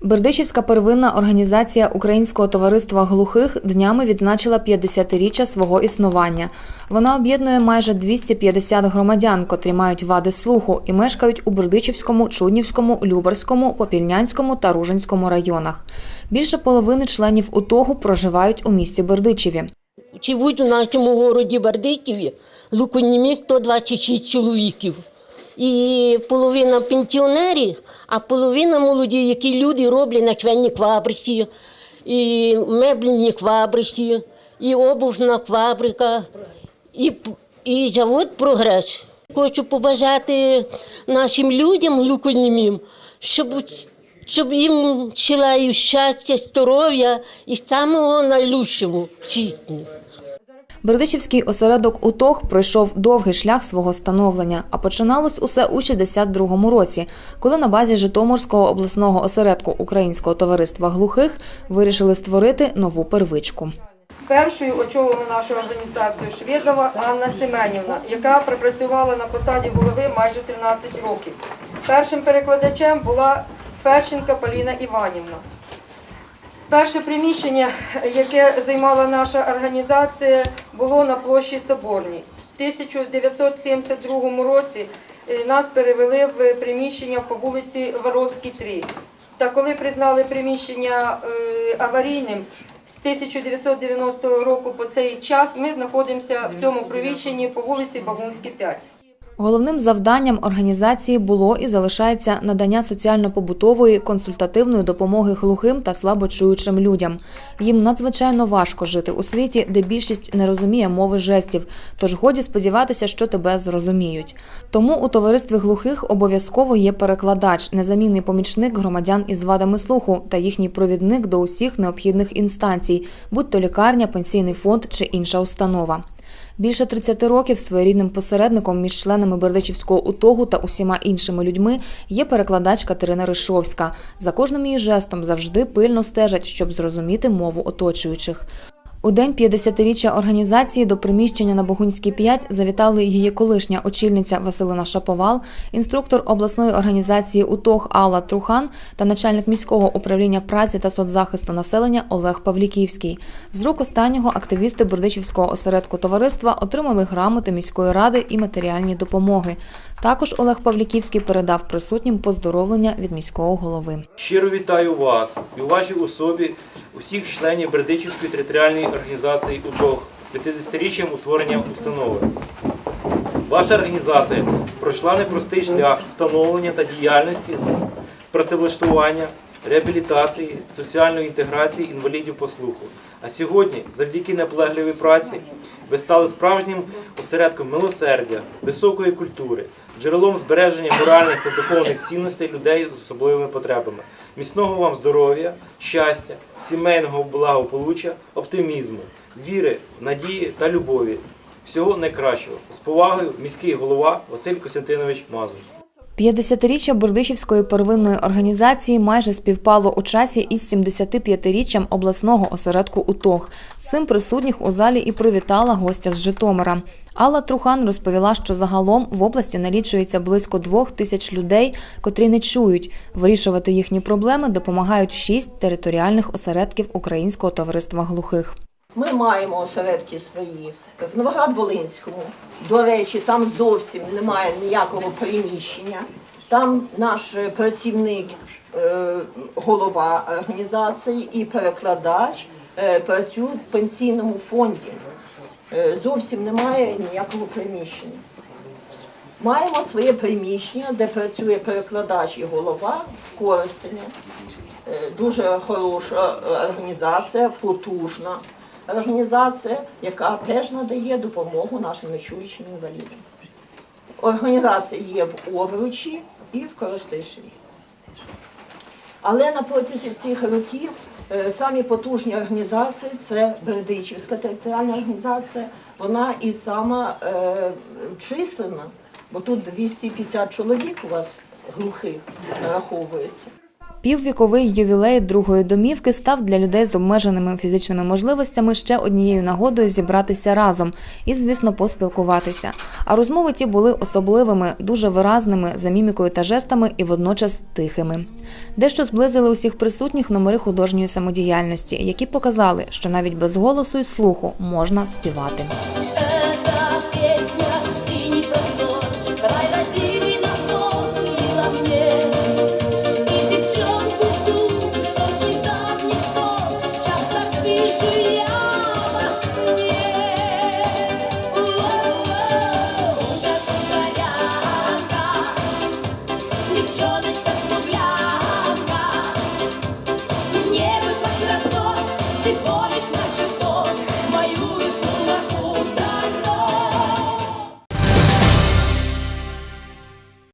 Бердичівська первинна організація Українського товариства глухих днями відзначила 50-річчя свого існування. Вона об'єднує майже 250 громадян, котрі мають вади слуху і мешкають у Бердичівському, Чуднівському, Любарському, Попільнянському та Ружинському районах. Більше половини членів УТОГу проживають у місті Бердичеві. Живуть у нашому городі Бердиківі глухонімих 126 чоловіків. І половина пенсіонерів, а половина молоді, які люди роблять на чвенні фабриці, і меблівні фабриці, і обувна фабрика, і, і завод прогрес. Хочу побажати нашим людям глухонімим, щоб, щоб їм чилаю щастя, здоров'я і самого найлучшого житті. Бердичівський осередок УТОГ пройшов довгий шлях свого становлення, а починалось усе у 62-му році, коли на базі Житомирського обласного осередку Українського товариства глухих вирішили створити нову первичку. Першою очолила нашу організацію Швєдова Анна Семенівна, яка пропрацювала на посаді голови майже 13 років. Першим перекладачем була Фещенка Поліна Іванівна. Перше приміщення, яке займала наша організація, було на площі Соборній. В 1972 році е, нас перевели в приміщення по вулиці Воровській, 3. Та коли признали приміщення е, аварійним, з 1990 року по цей час ми знаходимося в цьому приміщенні по вулиці Багунській, 5. Головним завданням організації було і залишається надання соціально-побутової консультативної допомоги глухим та слабочуючим людям. Їм надзвичайно важко жити у світі, де більшість не розуміє мови жестів, тож годі сподіватися, що тебе зрозуміють. Тому у товаристві глухих обов'язково є перекладач, незамінний помічник громадян із вадами слуху та їхній провідник до усіх необхідних інстанцій, будь то лікарня, пенсійний фонд чи інша установа. Більше 30 років своєрідним посередником між членами Бердичівського УТОГу та усіма іншими людьми є перекладач Катерина Ришовська. За кожним її жестом завжди пильно стежать, щоб зрозуміти мову оточуючих. У день 50-річчя організації до приміщення на Богунській 5 завітали її колишня очільниця Василина Шаповал, інструктор обласної організації УТОГ Алла Трухан та начальник міського управління праці та соцзахисту населення Олег Павліківський. З рук останнього активісти Бердичівського осередку товариства отримали грамоти міської ради і матеріальні допомоги. Також Олег Павліківський передав присутнім поздоровлення від міського голови. Щиро вітаю вас і у вашій особі усіх членів Бердичівської територіальної організації УДОГ з 50-річчям утворення установи. Ваша організація пройшла непростий шлях встановлення та діяльності працевлаштування, реабілітації, соціальної інтеграції інвалідів по слуху. А сьогодні, завдяки наполегливій праці, ви стали справжнім осередком милосердя, високої культури, джерелом збереження моральних та духовних цінностей людей з особливими потребами. Міцного вам здоров'я, щастя, сімейного благополуччя, оптимізму, віри, надії та любові. Всього найкращого. З повагою, міський голова Василь Костянтинович Мазур. 50-річчя Бердичівської первинної організації майже співпало у часі із 75-річчям обласного осередку УТОГ. З цим присутніх у залі і привітала гостя з Житомира. Алла Трухан розповіла, що загалом в області налічується близько двох тисяч людей, котрі не чують. Вирішувати їхні проблеми допомагають шість територіальних осередків Українського товариства глухих. Ми маємо осередки свої в Новоград-Волинському. До речі, там зовсім немає ніякого приміщення. Там наш е, працівник, е, голова організації і перекладач е, працюють в пенсійному фонді. Зовсім немає ніякого приміщення. Маємо своє приміщення, де працює перекладач і голова в Коростені. Дуже хороша організація, потужна організація, яка теж надає допомогу нашим нечуючим інвалідам. Організація є в Овручі і в Коростишеві. Але на протязі цих років е, самі потужні організації це Бердичівська територіальна організація, вона і сама е, численна, бо тут 250 чоловік у вас глухих нараховується. Піввіковий ювілей другої домівки став для людей з обмеженими фізичними можливостями ще однією нагодою зібратися разом і, звісно, поспілкуватися. А розмови ті були особливими, дуже виразними, за мімікою та жестами і водночас тихими. Дещо зблизили усіх присутніх номери художньої самодіяльності, які показали, що навіть без голосу і слуху можна співати.